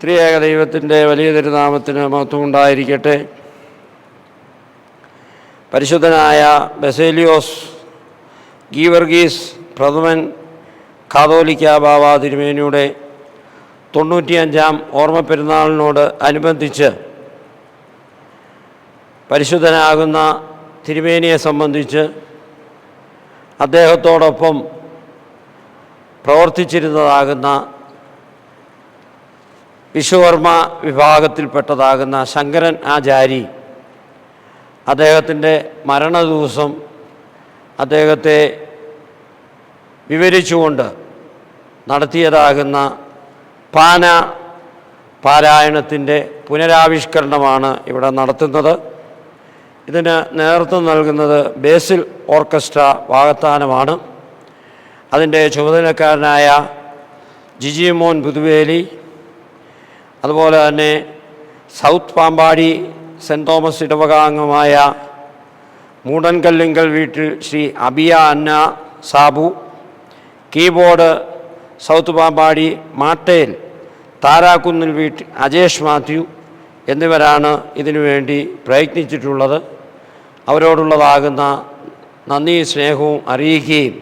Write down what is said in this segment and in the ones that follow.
ത്രിയേക ദൈവത്തിന്റെ വലിയ തിരുനാമത്തിന് മഹത്വം ഉണ്ടായിരിക്കട്ടെ പരിശുദ്ധനായ ബസേലിയോസ് ഗീവർഗീസ് പ്രഥമൻ കാതോലിക്ക ബാബ തിരുമേനിയുടെ തൊണ്ണൂറ്റിയഞ്ചാം ഓർമ്മ പെരുന്നാളിനോട് അനുബന്ധിച്ച് പരിശുദ്ധനാകുന്ന തിരുമേനിയെ സംബന്ധിച്ച് അദ്ദേഹത്തോടൊപ്പം പ്രവർത്തിച്ചിരുന്നതാകുന്ന വിശ്വകർമ്മ വിഭാഗത്തിൽപ്പെട്ടതാകുന്ന ശങ്കരൻ ആചാരി അദ്ദേഹത്തിന്റെ മരണ ദിവസം അദ്ദേഹത്തെ വിവരിച്ചുകൊണ്ട് നടത്തിയതാകുന്ന പാന പാരായണത്തിന്റെ പുനരാവിഷ്കരണമാണ് ഇവിടെ നടത്തുന്നത്. ഇതിന് നേതൃത്വം നൽകുന്നത് ബേസിൽ ഓർക്കസ്ട്ര വാഗത്താനമാണ് അതിന്റെ ചുമതലക്കാരനായ ജിജിമോൻ പുതുവേലി അതുപോലെ തന്നെ സൗത്ത് പാമ്പാടി സെന്റ് തോമസ് ഇടവകാംഗമായ മൂടൻകല്ലിങ്കൽ വീട്ടിൽ ശ്രീ അബിയ അന്ന സാബു കീബോർഡ് സൗത്ത് പാമ്പാടി മാട്ടയിൽ താരാക്കുന്നിൽ വീട്ടിൽ അജേഷ് മാത്യു എന്നിവരാണ് ഇതിനുവേണ്ടി പ്രയത്നിച്ചിട്ടുള്ളത്. അവരോടുള്ളതാകുന്ന നന്ദി സ്നേഹവും അറിയിക്കുകയും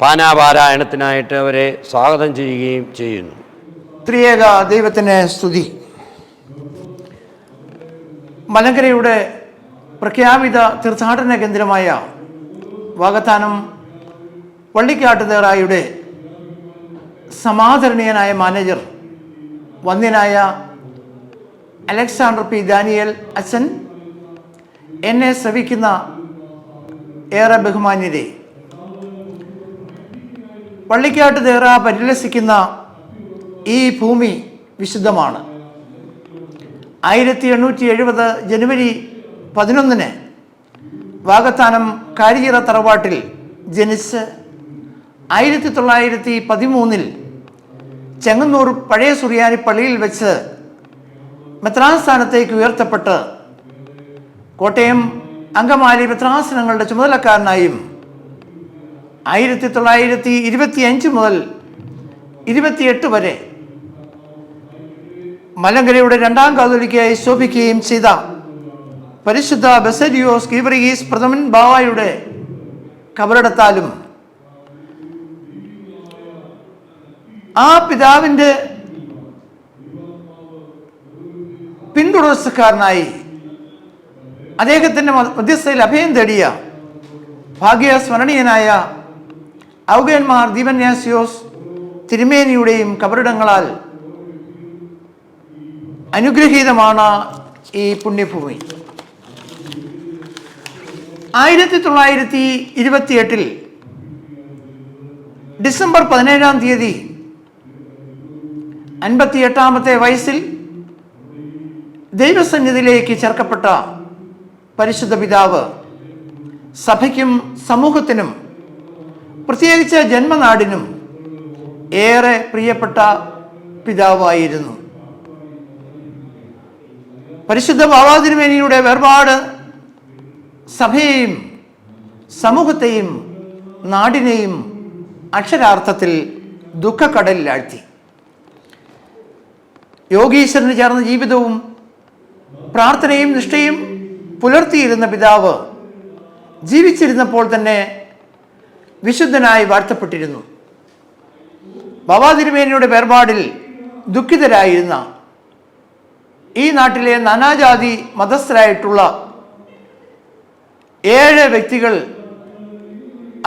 പാനാപാരായണത്തിനായിട്ട് അവരെ സ്വാഗതം ചെയ്യുകയും ചെയ്യുന്നു. ത്രിയേക ദൈവത്തിന് സ്തുതി. മലങ്കരയുടെ പ്രഖ്യാപിത തീർത്ഥാടന കേന്ദ്രമായ വാഗത്താനം വള്ളിക്കാട്ടുതേറായുടെ സമാദരണീയനായ മാനേജർ വന്ദ്യനായ അലക്സാണ്ടർ പി. ദാനിയൽ അച്ഛൻ എന്നെ ശ്രവിക്കുന്ന ഏറെ ബഹുമാന്യരെ. വള്ളിക്കാട്ട് തേറ പരിലസിക്കുന്ന ഈ ഭൂമി വിശുദ്ധമാണ്. ആയിരത്തി എണ്ണൂറ്റി എഴുപത് ജനുവരി പതിനൊന്നിന് വാഗത്താനം കാരിച്ചിറ തറവാട്ടിൽ ജനിച്ച് ആയിരത്തി തൊള്ളായിരത്തി പതിമൂന്നിൽ ചെങ്ങന്നൂർ പഴയ സുറിയാനി പള്ളിയിൽ വെച്ച് മെത്രാസ്ഥാനത്തേക്ക് ഉയർത്തപ്പെട്ട് കോട്ടയം അങ്കമാലി മെത്രാസനങ്ങളുടെ ചുമതലക്കാരനായും ആയിരത്തി തൊള്ളായിരത്തി ഇരുപത്തി അഞ്ച് മുതൽ ഇരുപത്തിയെട്ട് വരെ മലങ്കരയുടെ രണ്ടാം കാതോലിക്കായി ശോഭിക്കുകയും ചെയ്ത പരിശുദ്ധ ബസരിയോസ് കീവറിഗീസ് പ്രഥമൻ ബാവായുടെ കബറടത്താലും ആ പിതാവിന്റെ പിന്തുടർച്ചക്കാരനായി അദ്ദേഹത്തിന്റെ മധ്യസ്ഥയിൽ അഭയം തേടിയ ഭാഗ്യസ്മരണീയനായ ഔഗേന്മാർ ദീപന്യാസിയോസ് തിരുമേനിയുടെയും കബറിടങ്ങളാൽ അനുഗ്രഹീതമാണ് ഈ പുണ്യഭൂമി. ആയിരത്തി തൊള്ളായിരത്തി ഇരുപത്തിയെട്ടിൽ ഡിസംബർ പതിനേഴാം തീയതി അൻപത്തിയെട്ടാമത്തെ വയസ്സിൽ ദൈവസന്നിധിയിലേക്ക് ചേർക്കപ്പെട്ട പരിശുദ്ധ പിതാവ് സഭയ്ക്കും സമൂഹത്തിനും പ്രത്യേകിച്ച് ജന്മനാടിനും ഏറെ പ്രിയപ്പെട്ട പിതാവായിരുന്നു. പരിശുദ്ധ ബാബാതിരുമേനിയുടെ വേർപാട് സഭയെയും സമൂഹത്തെയും നാടിനെയും അക്ഷരാർത്ഥത്തിൽ ദുഃഖക്കടലിലാഴ്ത്തി. യോഗീശ്വരന് ചേർന്ന ജീവിതവും പ്രാർത്ഥനയും നിഷ്ഠയും പുലർത്തിയിരുന്ന പിതാവ് ജീവിച്ചിരുന്നപ്പോൾ തന്നെ വിശുദ്ധനായി വാഴ്ത്തപ്പെട്ടിരുന്നു. ബാബാതിരുമേനിയുടെ വേർപാടിൽ ദുഃഖിതരായിരുന്ന ഈ നാട്ടിലെ നാനാജാതി മതസ്ഥരായിട്ടുള്ള ഏഴ് വ്യക്തികൾ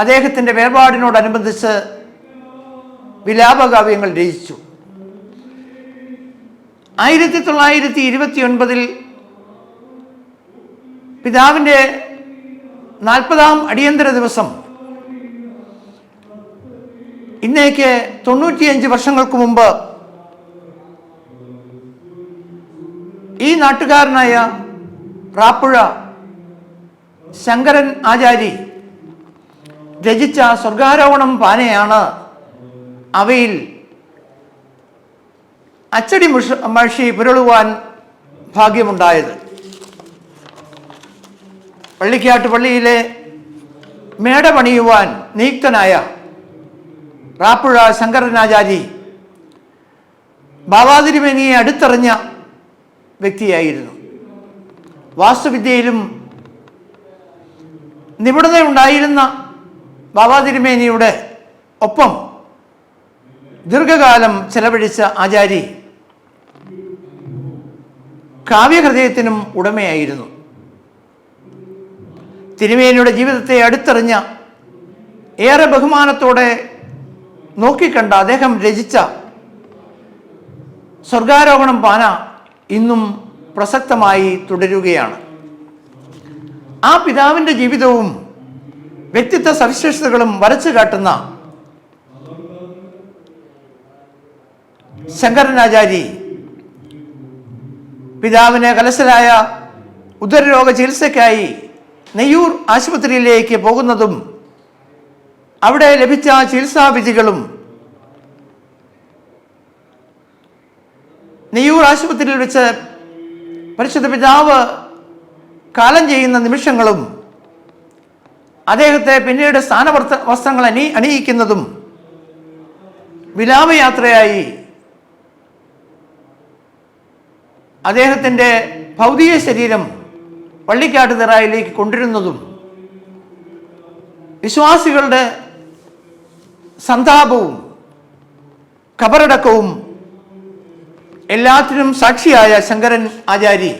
അദ്ദേഹത്തിന്റെ വേർപാടിനോടനുബന്ധിച്ച് വിലാപകാവ്യങ്ങൾ രചിച്ചു. ആയിരത്തി തൊള്ളായിരത്തി ഇരുപത്തി ഒൻപതിൽ പിതാവിന്റെ നാൽപ്പതാം അടിയന്തര ദിവസം ഇന്നേക്ക് തൊണ്ണൂറ്റിയഞ്ച് വർഷങ്ങൾക്ക് മുമ്പ് ഈ നാട്ടുകാരനായ റാപ്പുഴ ശങ്കരൻ ആചാരി രചിച്ച സ്വർഗാരോഹണം പാനയാണ് അവയിൽ അച്ചടി മുഷ മഷി പുരളുവാൻ ഭാഗ്യമുണ്ടായത്. പള്ളിക്കാട്ട് പള്ളിയിലെ മേട പണിയുവാൻ നിയുക്തനായ റാപ്പുഴ ശങ്കരനാചാരി ബാബാതിരിമേനിയെ അടുത്തറിഞ്ഞ വ്യക്തിയായിരുന്നു. വാസ്തുവിദ്യയിലും നിപുണതയുണ്ടായിരുന്ന ബാബാതിരുമേനിയുടെ ഒപ്പം ദീർഘകാലം ചെലവഴിച്ച ആചാരി കാവ്യഹൃദയത്തിനും ഉടമയായിരുന്നു. തിരുമേനിയുടെ ജീവിതത്തെ അടുത്തറിഞ്ഞ ഏറെ ബഹുമാനത്തോടെ നോക്കിക്കണ്ട അദ്ദേഹം രചിച്ച സ്വർഗാരോഹണം പാന ഇന്നും പ്രസക്തമായി തുടരുകയാണ്. ആ പിതാവിന്റെ ജീവിതവും വ്യക്തിത്വ സവിശേഷതകളും വരച്ചു കാട്ടുന്ന ശങ്കരനാചാരി പിതാവിന് കലശലായ ഉദരരോഗ ചികിത്സയ്ക്കായി നെയ്യൂർ ആശുപത്രിയിലേക്ക് പോകുന്നതും അവിടെ ലഭിച്ച ചികിത്സാ നെയ്യൂർ ആശുപത്രിയിൽ വെച്ച് പരിശുദ്ധ പിതാവ് കാലം ചെയ്യുന്ന നിമിഷങ്ങളും അദ്ദേഹത്തെ പിന്നീട് സ്ഥാനവർത്ത വസ്ത്രങ്ങൾ അണി അണിയിക്കുന്നതും വിലാപയാത്രയായി അദ്ദേഹത്തിന്റെ ഭൗതിക ശരീരം പള്ളിക്കാട്ട് നിറായിലേക്ക് കൊണ്ടിരുന്നതും വിശ്വാസികളുടെ സന്താപവും കബറടക്കവും എല്ലാത്തിനും സാക്ഷിയായ ശങ്കരൻ ആചാരി.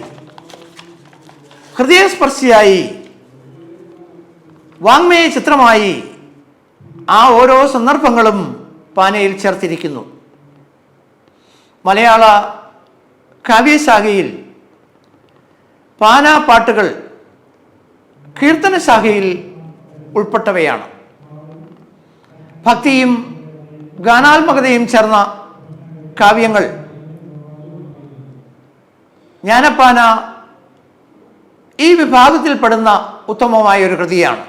ഹൃദയസ്പർശിയായി വാങ്മയ ചിത്രമായി ആ ഓരോ സന്ദർഭങ്ങളും പാനയിൽ ചേർത്തിരിക്കുന്നു. മലയാള കാവ്യശാഖയിൽ പാനാ പാട്ടുകൾ കീർത്തനശാഖയിൽ ഉൾപ്പെട്ടവയാണ്. ഭക്തിയും ഗാനാത്മകതയും ചേർന്ന കാവ്യങ്ങൾ ജ്ഞാനപ്പാന ഈ വിഭാഗത്തിൽപ്പെടുന്ന ഉത്തമമായ ഒരു കൃതിയാണ്.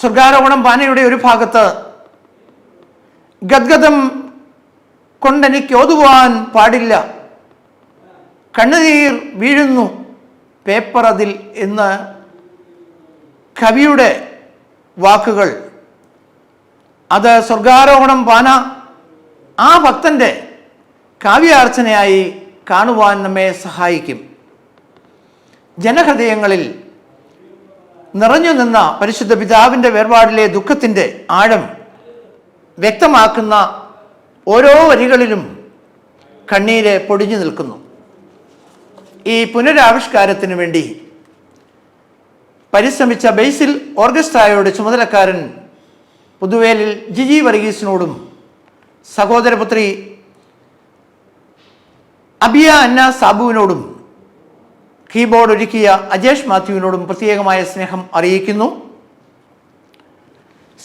സ്വർഗാരോഹണം പാനയുടെ ഒരു ഭാഗത്ത് ഗദ്ഗതം കൊണ്ടെനിക്ക് ഓതുവാൻ പാടില്ല. കണ്ണുനീർ വീഴുന്നു പേപ്പർ അതിൽ എന്ന് കവിയുടെ വാക്കുകൾ. അത് സ്വർഗാരോഹണം പാന ആ ഭക്തന്റെ കാവ്യാർച്ചനയായി കാണുവാൻ നമ്മെ സഹായിക്കും. ജനഹൃദയങ്ങളിൽ നിറഞ്ഞു നിന്ന പരിശുദ്ധ പിതാവിന്റെ വേർപാടിലെ ദുഃഖത്തിന്റെ ആഴം വ്യക്തമാക്കുന്ന ഓരോ വരികളിലും കണ്ണീര് പൊടിഞ്ഞു നിൽക്കുന്നു. ഈ പുനരാവിഷ്കാരത്തിന് വേണ്ടി പരിശ്രമിച്ച ബേസിൽ ഓർക്കസ്ട്രായോട് ചുമതലക്കാരൻ പുതുവേലിൽ ജിജി വർഗീസിനോടും സഹോദരപുത്രി അബിയ അന്ന സാബുവിനോടും കീബോർഡ് ഒരുക്കിയ അജേഷ് മാത്യുവിനോടും പ്രത്യേകമായ സ്നേഹം അറിയിക്കുന്നു.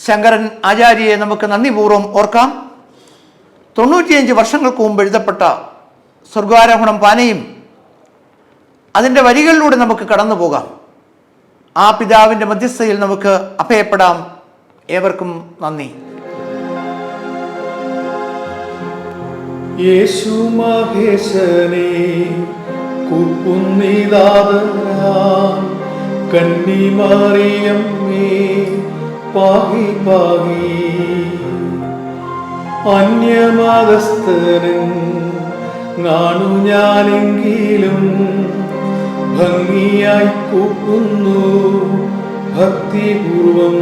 ശങ്കരൻ ആചാര്യയെ നമുക്ക് നന്ദിപൂർവം ഓർക്കാം. തൊണ്ണൂറ്റിയഞ്ച് വർഷങ്ങൾക്ക് മുമ്പ് എഴുതപ്പെട്ട സ്വർഗാരോഹണം പാനയും അതിന്റെ വരികളിലൂടെ നമുക്ക് കടന്നു പോകാം. ആ പിതാവിന്റെ മധ്യസ്ഥയിൽ നമുക്ക് അഭയപ്പെടാം. ഏവർക്കും നന്ദി. യേശു മഹേശനെ കുപ്പുന്നിതാതരാൻ കന്നിമറിയമ്മേ പാഹി പാഹി അന്യമതസ്ഥനും നാണു ഞാനെങ്കിലും ഭംഗിയായി കൂക്കുന്നു ഭക്തിപൂർവം.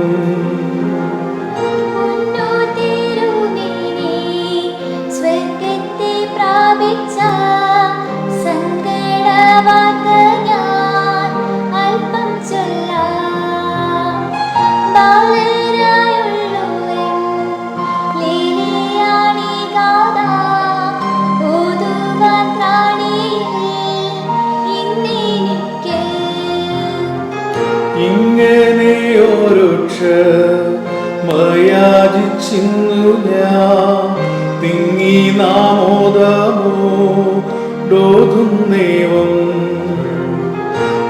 മയാചിച്ചിന്നു ഞാൻ തിങ്ങി നാമോദമോ ഡോതുന്നേവം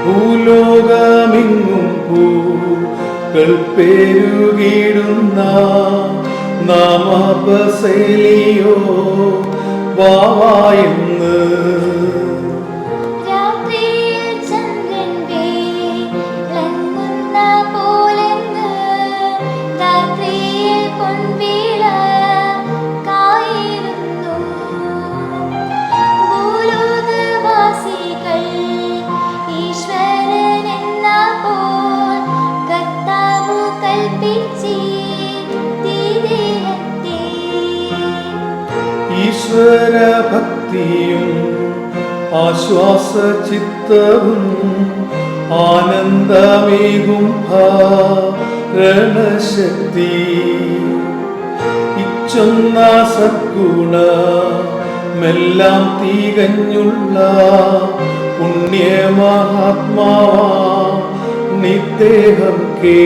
ഭൂലോകമിങ്ങും പൂക്കൾ പെരുകിടുന്ന നാമപസലിയോ വാവായെന്ന് ഈശ്വര ഭക്തിയും ആശ്വാസചിത്തവും ആനന്ദമേകും ഭരണശക്തി. ഇച്ചൊന്ന സദ്ഗുണമെല്ലാം തികഞ്ഞുള്ള പുണ്യമഹാത്മാവാ നിദ്ദേഹം കേ.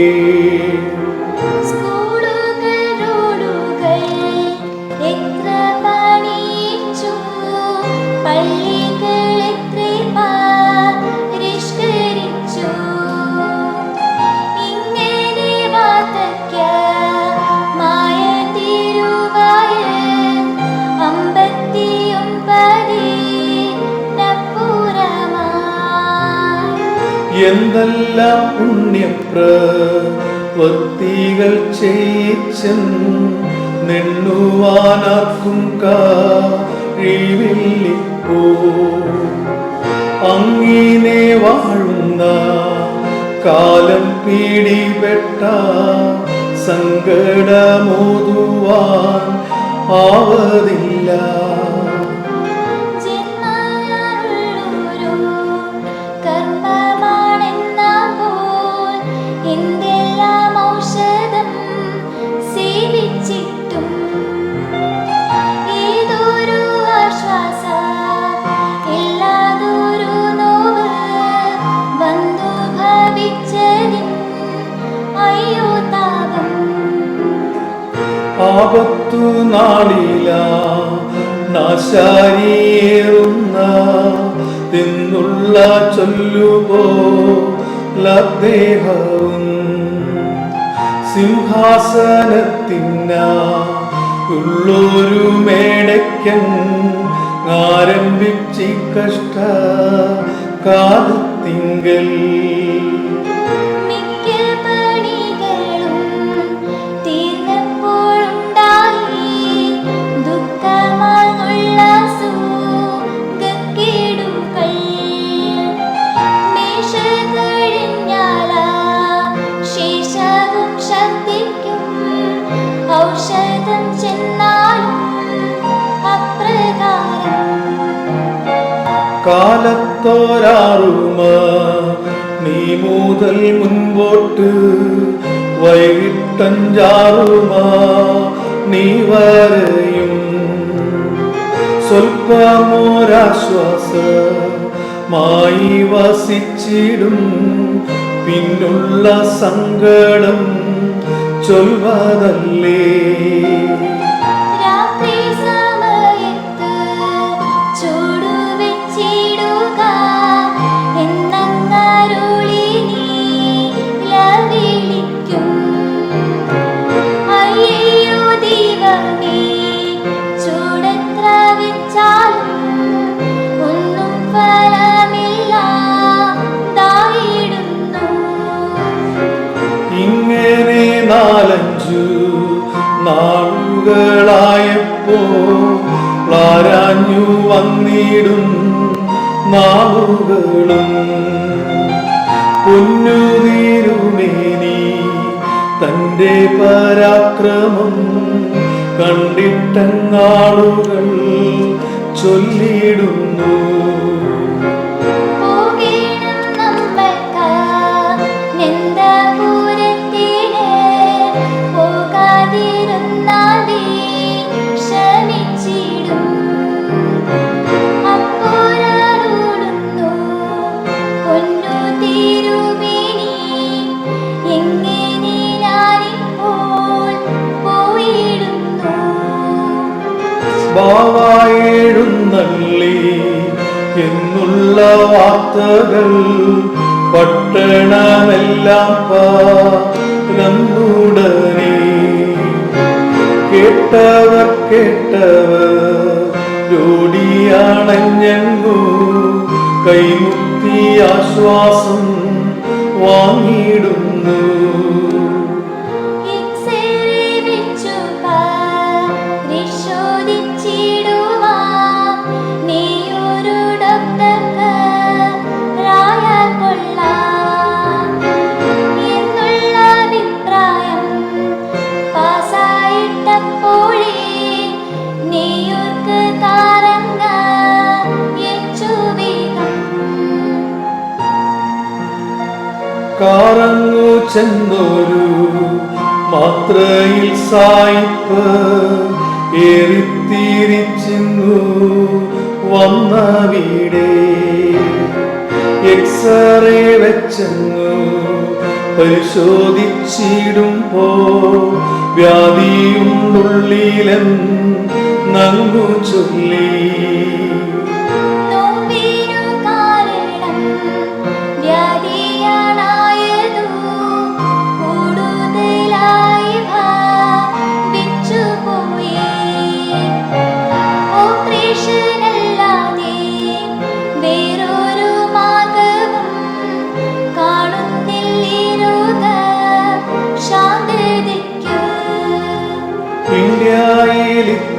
എന്തെല്ലാം പുണ്യപ്രവൃത്തികൾ ചെയ്യിച്ചൻ നെണ്ണുവാനാർക്കും കഴിവില്ലിപ്പോ. അങ്ങിനെ വാഴുന്ന കാലം പിടിപെട്ട സങ്കടമോതുവാൻ ആവതില്ല. ആപത്തു നാളില നാശാരിയേറുന്ന നിന്നുള്ള ചൊല്ലുപോ ലദ്ദേഹവും സിംഹാസനത്തിന്ന ഉള്ളൊരു മേടയ്ക്കൻ ആരംഭിച്ചി കഷ്ട കാലത്തിങ്കൽ കാലത്തോരാറുമ നീ മുതൽ മുൻപോട്ട് വൈകിട്ടഞ്ചാറുമ. നീ വരെയും സ്വൽപ്പമോരാശ്വാസമായി വസിച്ചിടും. പിന്നുള്ള സങ്കടം ചൊൽവതല്ലേ. നാളുകളായപ്പോ പ്ലാരാഞ്ഞു വന്നിടും നാളുകളും പൊന്നുതീരുമേനി തന്റെ പരാക്രമം കണ്ടിട്ടങ്ങാളുകൾ ചൊല്ലിടുന്നു. ബാവായെഴുന്നള്ളി എന്നുള്ള വാർത്തകൾ പട്ടണമെല്ലാം പരന്നുടനെ കേട്ടവർ കേട്ടവർ ജോഡിയാണഞ്ഞു കൈമുത്തി ആശ്വാസം വാങ്ങിയിടുന്നു. കാറങ്ങു ചെന്നൊരു മാത്രയിൽ സായിപ്പ് ഏറിത്തിരിച്ചിന്നു വന്ന വീടേ. എക്സറേ വെച്ചെന്നു പരിശോധിച്ചിടുമ്പോ നങ്ങു ചൊല്ലി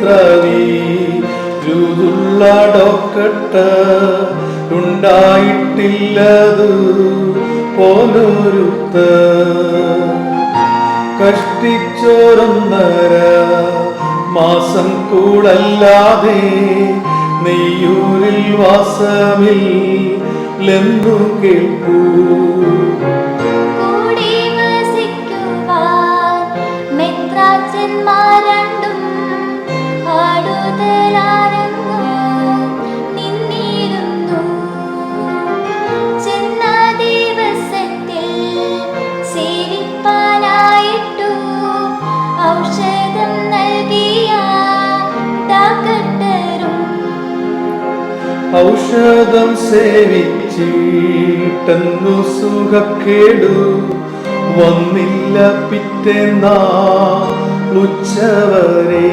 ഇന്ത്യയിൽ ഇത്ര രുതുള്ള ഡോക്കട്ട ഉണ്ടായിട്ടില്ലതു പോലൊരുത്ത. കഷ്ടിച്ചോരൊന്നര മാസം കൂടല്ലാതെ നെയ്യൂരിൽ വാസമില്ലെന്നു ലെന്തു കൂടി ഔഷധം സേവിച്ചിട്ടെന്നു സുഖക്കേടു. വന്നില്ല പിറ്റേന്നാ ഉച്ചവരെ.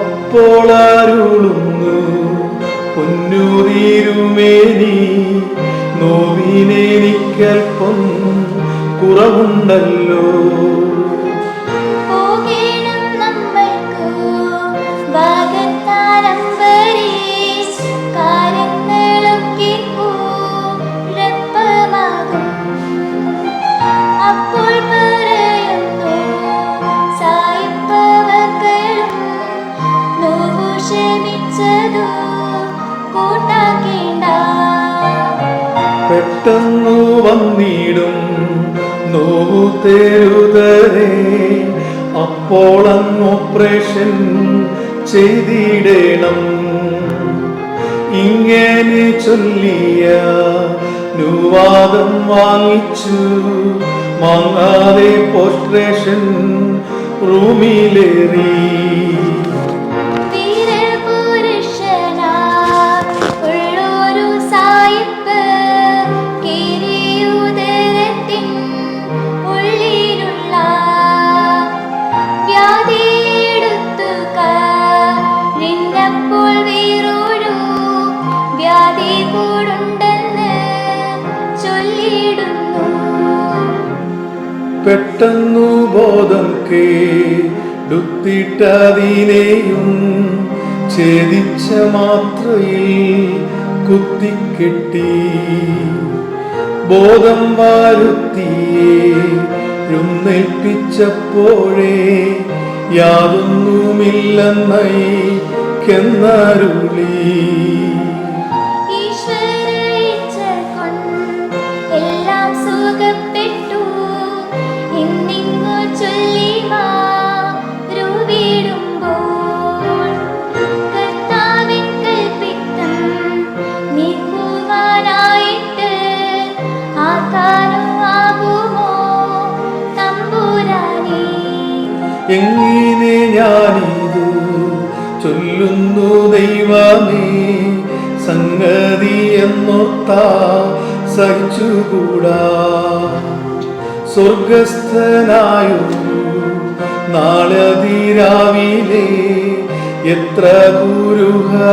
അപ്പോൾ അരുളുന്നു പൊന്നുതീരുമേനി നോവിനെനിക്കൽപ്പം കുറവുണ്ടല്ലോ. തരുതരേ അപ്പോൾ അങ്ങ് ഓപ്പറേഷൻ ചെയ്തിടണം. ഇങ്ങനെ ചൊല്ലിയ നുവാദം വാങ്ങിച്ചു. മാങ്ങാതെ പോസ്ട്രേഷൻ റൂമിലേറി പെട്ടെന്നു ബോധം കേടുത്തിട്ടതിനെയും ഛേദിച്ച മാത്രയിൽ കുത്തിക്കെട്ടി. ബോധം വാരുത്തിയെ എഴുന്നേൽപ്പിച്ചപ്പോഴേ യാതൊന്നുമില്ലെന്നൈ കെന്നരുളി ചൊല്ലുന്നു ദൈവമേ. സംഗതി എന്നൊത്ത സഹിച്ചുകൂടാ. സ്വർഗസ്ഥനായൊരു നാളതിരാവിലെ എത്ര കുരുഹലമായിരുന്നു.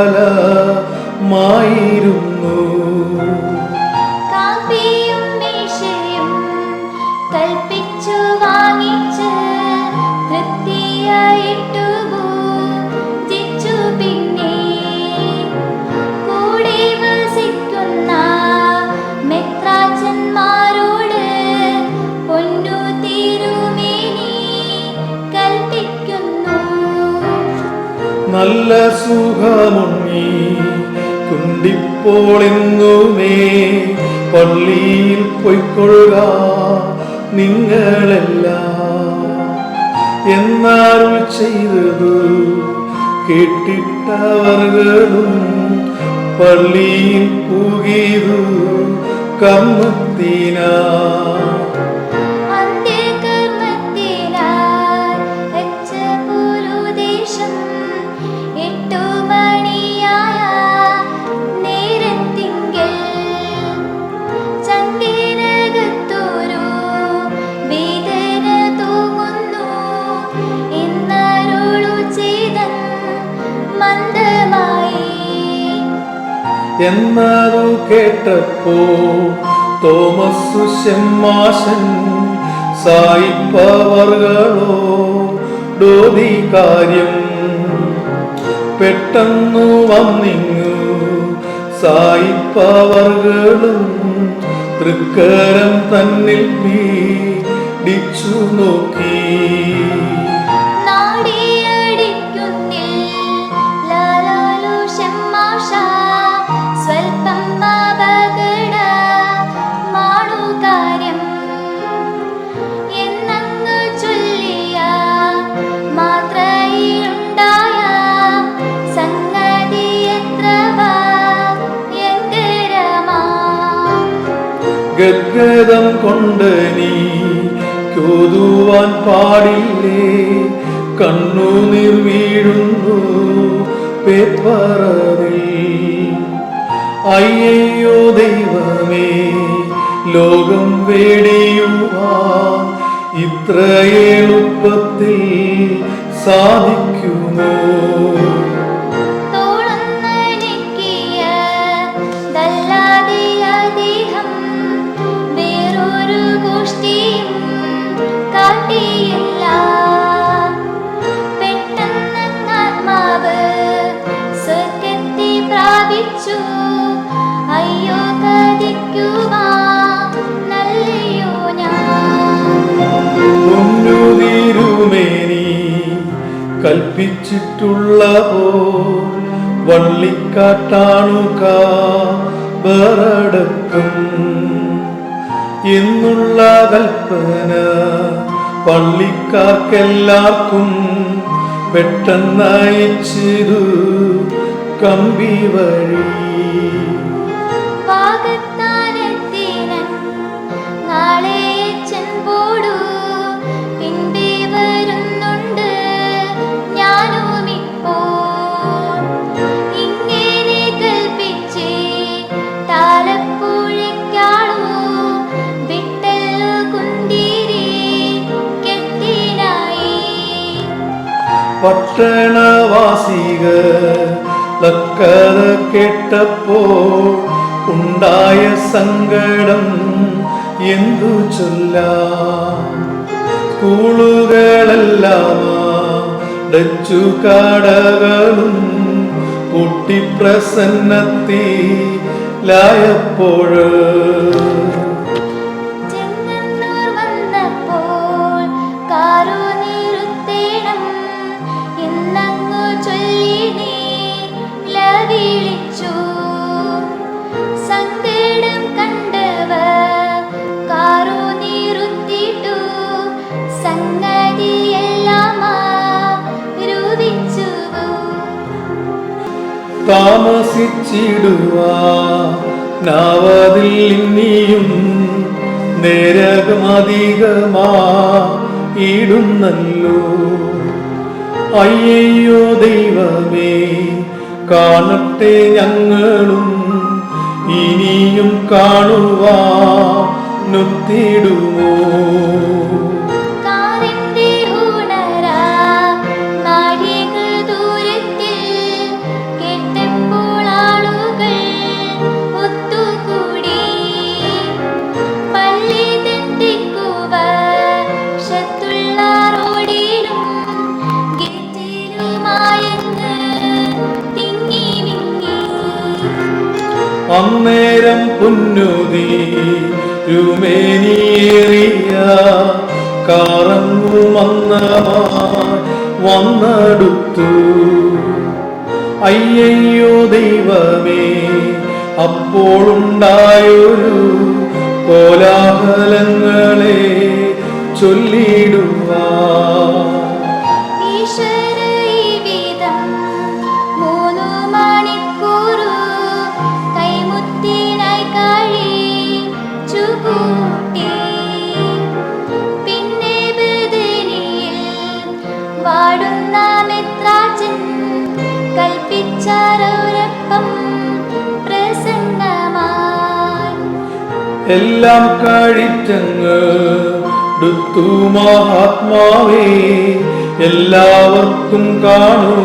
നല്ല സുഖമുണ്ണി. കുണ്ടിപ്പോൾ എന്നുമേ പള്ളിയിൽ പൊയ്ക്കൊള്ളുക നിങ്ങളെല്ലാം. എന്നാരും ചെയ്തതു കേട്ടിട്ടവർകളും പള്ളിയിൽ പൂകിയതു കർമ്മത്തിനാ എന്നതു കേട്ടപ്പോ തോമസു ശെമ്മാശൻ സായിപ്പവർകളോ ഡോതി കാര്യം പെട്ടെന്നു വന്നിങ്ങു സായിപ്പവർകളും തൃക്കരം തന്നിൽ പീഡിച്ചു നോക്കി. ഗദ്ഗതം കൊണ്ട് നീ ചോതുവാൻ പാടില്ലേ? കണ്ണുനീർ വീഴുന്നു പേപ്പറിൽ അയ്യോ ദൈവമേ ലോകം വേടിയുവാൻ ഇത്ര എളുപ്പത്തിൽ സാധിക്കുമോ? കൽപ്പിച്ചിട്ടുള്ള പോൽ വള്ളിക്കാട്ടാണു കാടക്കും എന്നുള്ള കൽപ്പന പള്ളിക്കാർക്കെല്ലാവർക്കും പെട്ടെന്നയച്ചിരു കമ്പി വഴി പട്ടണവാസിക ലക്കത കേട്ടപ്പോൾ ഉണ്ടായ സങ്കടം എന്തു ചൊല്ലാം? സ്കൂളുകളെല്ലാം ഡച്ചു കടകളും പൊട്ടിപ്രസന്നത്തിലായപ്പോൾ താമസിച്ചിടുവാ നാവതിൽ ഇനിയും നേരകമധികമാ ഇടുന്നല്ലോ. അയ്യോ ദൈവമേ കാണട്ടെ ഞങ്ങളും ഇനിയും കാണുവാ നുത്തിടുമോ അന്നേരം പുന്നുതി രുമേനിയേറിയ കാറങ്ങുമന്നവാൻ വന്നടുത്തു. അയ്യയ്യോ ദൈവമേ അപ്പോഴുണ്ടായൊരു കോലാഹലങ്ങളെ ചൊല്ലി എല്ലാവർക്കും കാണൂ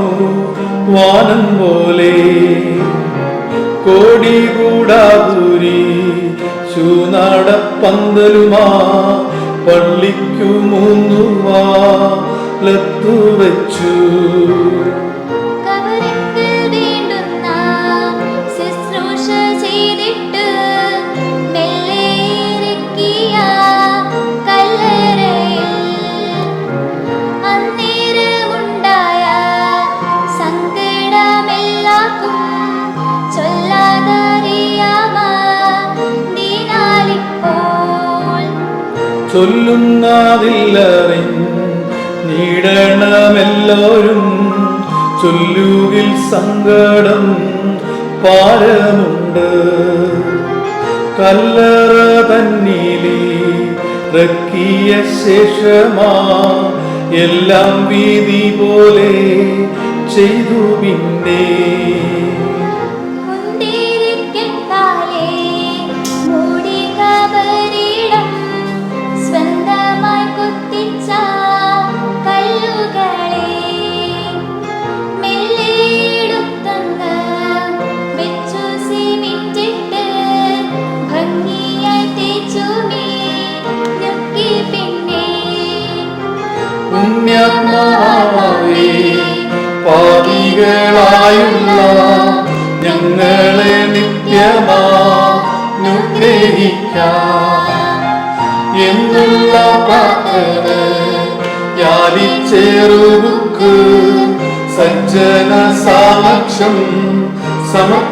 വാനം പോലെ. കോടി കൂടാപൂരി ശൂനാടപ്പന്തലുമാ പള്ളിക്കു മൂന്നുവാ ലത്തുവെച്ച് റക്കിയ ശേഷമാ. എല്ലാം വീതി പോലെ ചെയ്തു പിന്നേ. Sancına sağlıkçım, sanık